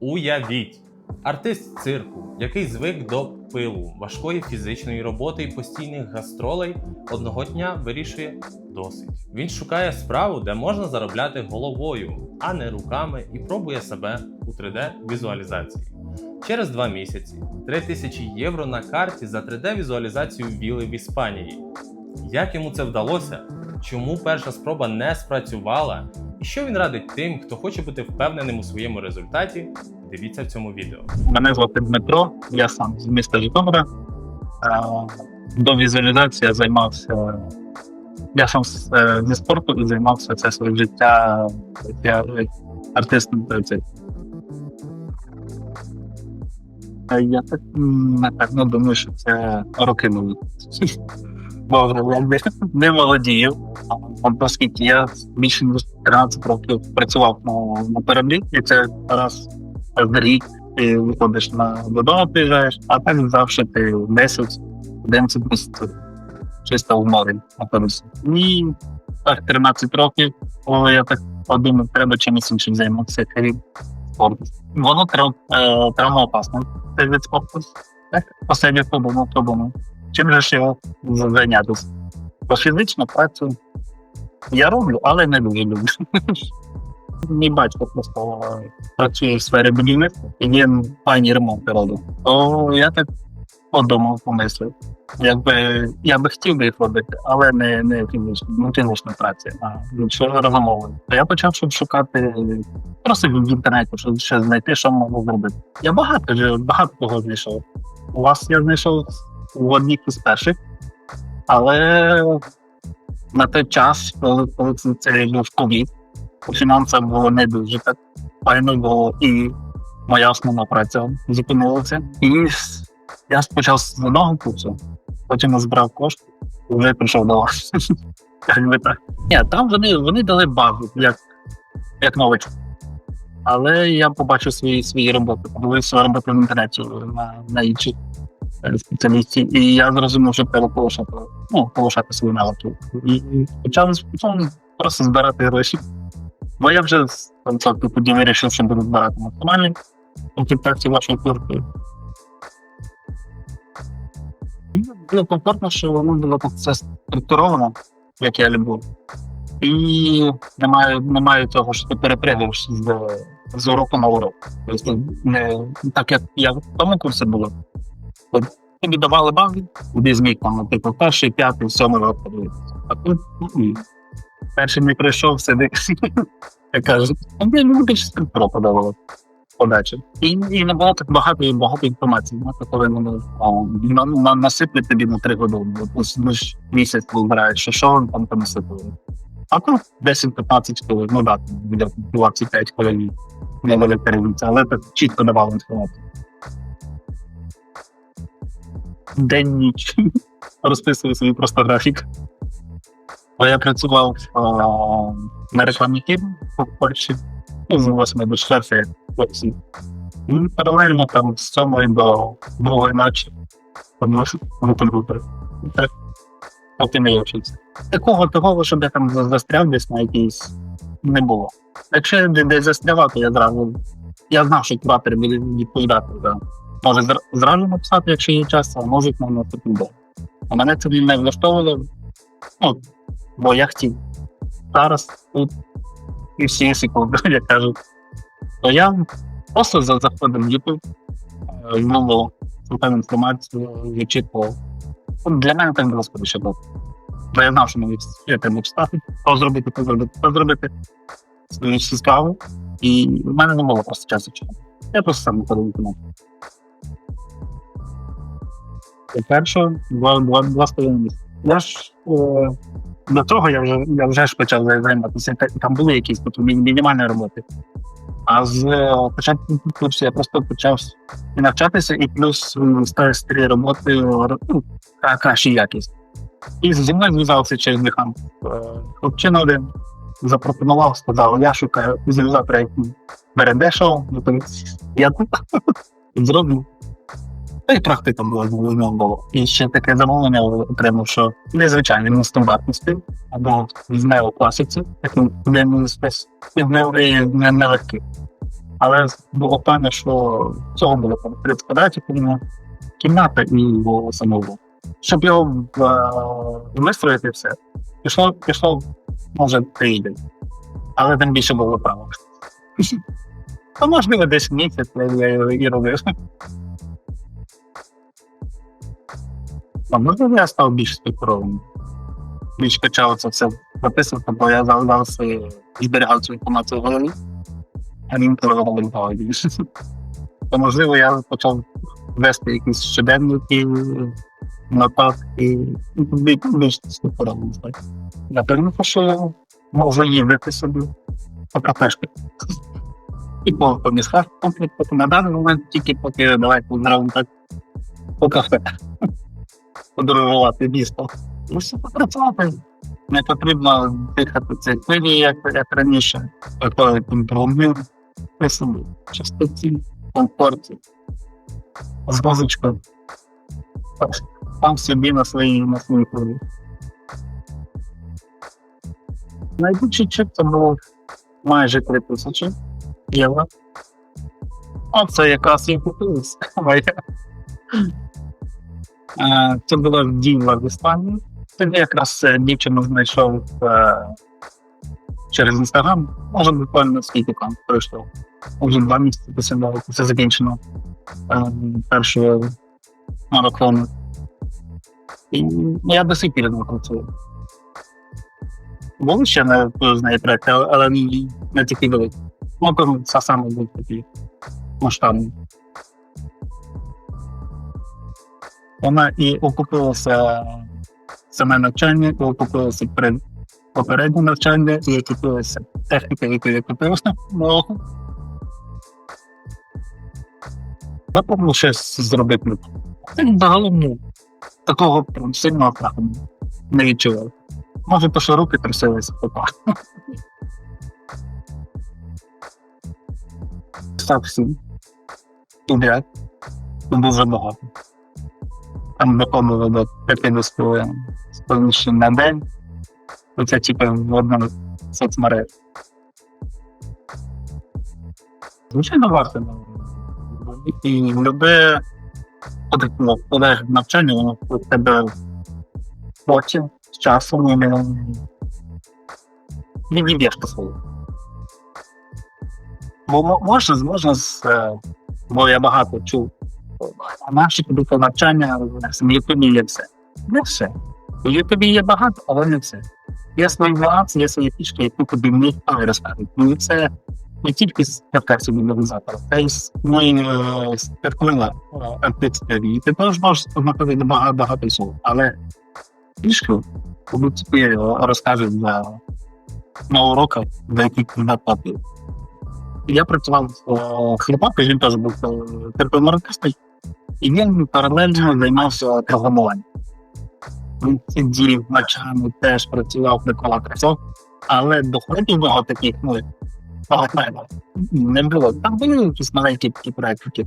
Уявіть, артист цирку, який звик до пилу, важкої фізичної роботи і постійних гастролей, одного дня вирішує досить. Він шукає справу, де можна заробляти головою, а не руками, і пробує себе у 3D-візуалізації. Через два місяці 3000 євро на карті за 3D-візуалізацію віли в Іспанії. Як йому це вдалося? Чому перша спроба не спрацювала? Що він радить тим, хто хоче бути впевненим у своєму результаті? Дивіться в цьому відео. Мене звати Дмитро, я сам з міста Житомира. Е, До візуалізації я займався. Я сам е, зі спорту і займався це своє життя артистом. Е, Я так напевно думаю, що це роки мої. Бо якби не молодію. А Оскільки я більше ніж 13 років працював на, на кораблі, і це раз в рік ти виходиш на додому, приїжджаєш, а так завжди ти 10 11 місяців чисто в морі знаходишся. І так 13 років, коли я так подумав, треба чимось іншим займатися, крім спорту. Воно трав, е, травмоопасно. Це від спорту. Так, посидів подумав, подумав. Чим же ж його зайнятися? Бо фізично працю я роблю, але не дуже люблю. Мій батько просто працює в сфері будівництва, і він файні ремонти робить. То я так подумав, помислив. Якби я би хотів би їх робити, але не, не фізична праця, а що розумовою. То я почав щоб шукати просто в інтернеті, щоб ще знайти, що можна зробити. Я багато багато кого знайшов. У вас я знайшов в одній із перших, але на той час, коли, коли це, був ковід, фінансам було не дуже так файно, бо і моя основна праця зупинилася. І я почав з одного курсу, потім збирав кошти, і вже прийшов до вас. Ні, там вони, вони дали базу, як, як новичок. Але я побачив свої свої роботи, подивився роботи в інтернеті на, на інших спеціалістів, і я зрозумів, що треба полишати, ну, полишати свої навики. І почав, почав просто збирати гроші. Бо я вже з концерту тоді вирішив, що буду збирати максимальні комплектації вашої куртки. Було комфортно, що воно було все структуровано, як я люблю. І немає, немає того, що ти перепригуєш з, з уроку на урок. Тобто, не, так як я в тому курсі було. Тобі давали бази, куди зміг там, наприклад, перший, п'ятий, сьомий рок. А тут ні. перший не прийшов, сиди. Я кажу, а мені ну, більше структура подавала подачі. І, і не було так багато і багато інформації. Знаєте, коли вони на, на, насиплять тобі на три години. Ну, ж місяць вибираєш, що що вони там там насипали. А тут 10-15 хвилин, ну так, буде 25 хвилин не буде перевіритися, але так чітко давали інформацію. День ніч розписую собі просто графік. Бо я працював а, на рекламній фірмі в Польщі, ну, з 8 до 4 хлопці. І паралельно там з 7 до 2 ночі подношу в поки не вчився. Такого такого, щоб я там за- застряв десь на якійсь не було. Якщо я десь застрявав, то я зразу. Я знав, що куратори будуть відповідати за. Може зразу написати, якщо є час, а можуть наступний день. А мене це не влаштовувало, ну, бо я хотів зараз тут і всі секунди, як кажуть. То я просто за- заходив в YouTube, е, Google, шукав інформацію, вичитував. Для мене так було скоріше було. Бо я знав, що мені я треба читати, то зробити, то зробити, то зробити. Свою всю справу. І в мене не було просто часу. Я просто сам виходив в. І перше, два, два, два з половиною. Я ж е, до того я вже я вже ж почав займатися. Там були якісь тобто, мінімальні роботи. А з е, початку курсу я просто почав і навчатися, і плюс старі старі роботи ро- ну, краща якість. І зі мною зв'язався через Дихан. Хлопчина один запропонував, сказав, я шукаю візуалізатора, який бере дешево, ну, я тут зроблю. Та й практика була ним було. І ще таке замовлення отримав, що незвичайний нестандартний стиль, або з неокласиці, таким демний спец, і не, не, нелегкий. Але було певне, що цього було там 30 квадратів, кімната і було самого. Щоб його е, вистроїти все, пішло, пішло, може, тиждень. Але тим більше було право. А можливо, десь місяць я його і робив. А можливо, я став більш спекуровим. Більш почав це все записувати, бо я завжди зберігав цю інформацію в голові, а він переговорив більше. То можливо, я почав вести якісь щоденники, нотатки, бі- більш стати. Я думаю, що я можу їздити собі по кафешки. І по, по містах, поки на даний момент тільки поки давайте зробимо так по кафе. Подорожувати місто. Все попрацювати. Не потрібно дихати цей хвилі, як, як раніше. Темперамент, при собі. Чистоті, комфорті. З музичкою. Там собі на своїй на своїй хвилі. Найбільший чек це було майже 3 тисячі євро. А це якраз і. Е, Це було в Діва в Іспанії. Тоді якраз е, дівчину знайшов е, через інстаграм. Може, буквально скільки там пройшло. Вже два місяці після це закінчено е, першого марафону. І я до сих пір не працюю. Були ще на з неї проекти, але- не- не такі великі. Ну, це саме був такий масштабний. Вона і окупилася саме навчання, і окупилася перед попереднє навчання, і окупилася техніка, яку я купилася нового. Запробував щось зробити. Загалом ну, такого прям сильного страху не відчував. Може, то що руки трясилися, попа. Став всім. Підряд. Дуже багато. Там доходило до 50 сповіщень на день. Оце типу в одному соцмереж. Звичайно, варто. ну, І любе ну, навчання, воно у тебе потім з часом і не не по слову. Бо можна, можна з, е, бо я багато чув. А наші тобі навчання в Ютубі є все. Не все. У Ютубі є багато, але не все. Є свої нюанси, є свої фішки, які тобі не розкаже. Ну це не тільки з мобілізатора, це і з моєї спиртуала антиціарії. Ти теж можеш знаходити багато багато всього. Але фішки, коли тобі розкажуть за на уроках, за яких не платив. Я працював в хлопаку, він теж був терпомаркистий, і він паралельно займався програмуванням. Він сидів ночами, теж працював прикола красок, але доходів його таких, ну, багато не було. Там були якісь маленькі такі проекти.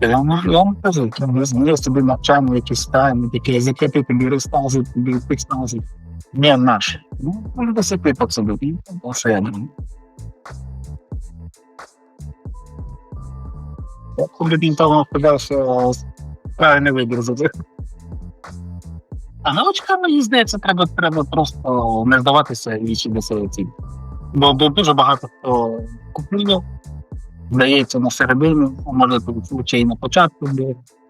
Я вам кажу, я не собі навчання, якісь тайми, такі язики тобі розказують, тобі підказують. Не наші. Ну, може до себе по собі. І що я думаю. Він того сказав, що правильний вибір зробив. А навичка, мені здається, треба, треба просто не здаватися і йти до своєї цілі. Бо, дуже багато хто купує, здається на середину, може і на початку,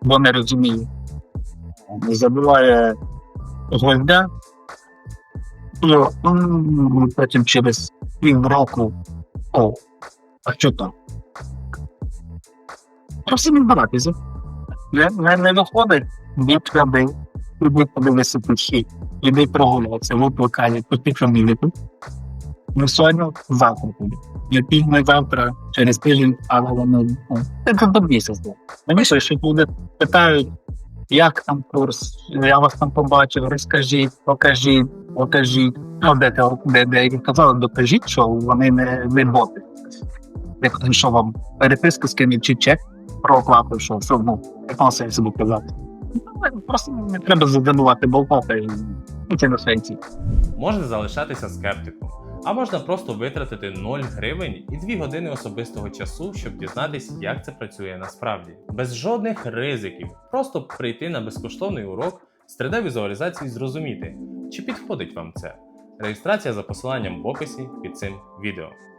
бо, не розуміє. Забуває гвоздя, і потім через півроку, о, а що там? Просто не збиратися. Не, не, виходить, від води, іди подивися печі, іди прогулятися, викликання, піти фамілію. Ну, сьогодні, завтра буде. Не пізно завтра, через тиждень, але воно ну, це до місяця. Мені що, що люди питають, як там курс, я вас там побачив, розкажіть, покажіть, покажіть. Ну, де, те- де, де казали, докажіть, що вони не, не боти. Я кажу, що вам переписка з ким чи чек про що, що ну, якого сенсу буду казати. Просто не треба задумувати болтати і на ці. Можна залишатися скептиком, А можна просто витратити 0 гривень і 2 години особистого часу, щоб дізнатись, як це працює насправді. Без жодних ризиків. Просто прийти на безкоштовний урок з 3D-візуалізації і зрозуміти, чи підходить вам це. Реєстрація за посиланням в описі під цим відео.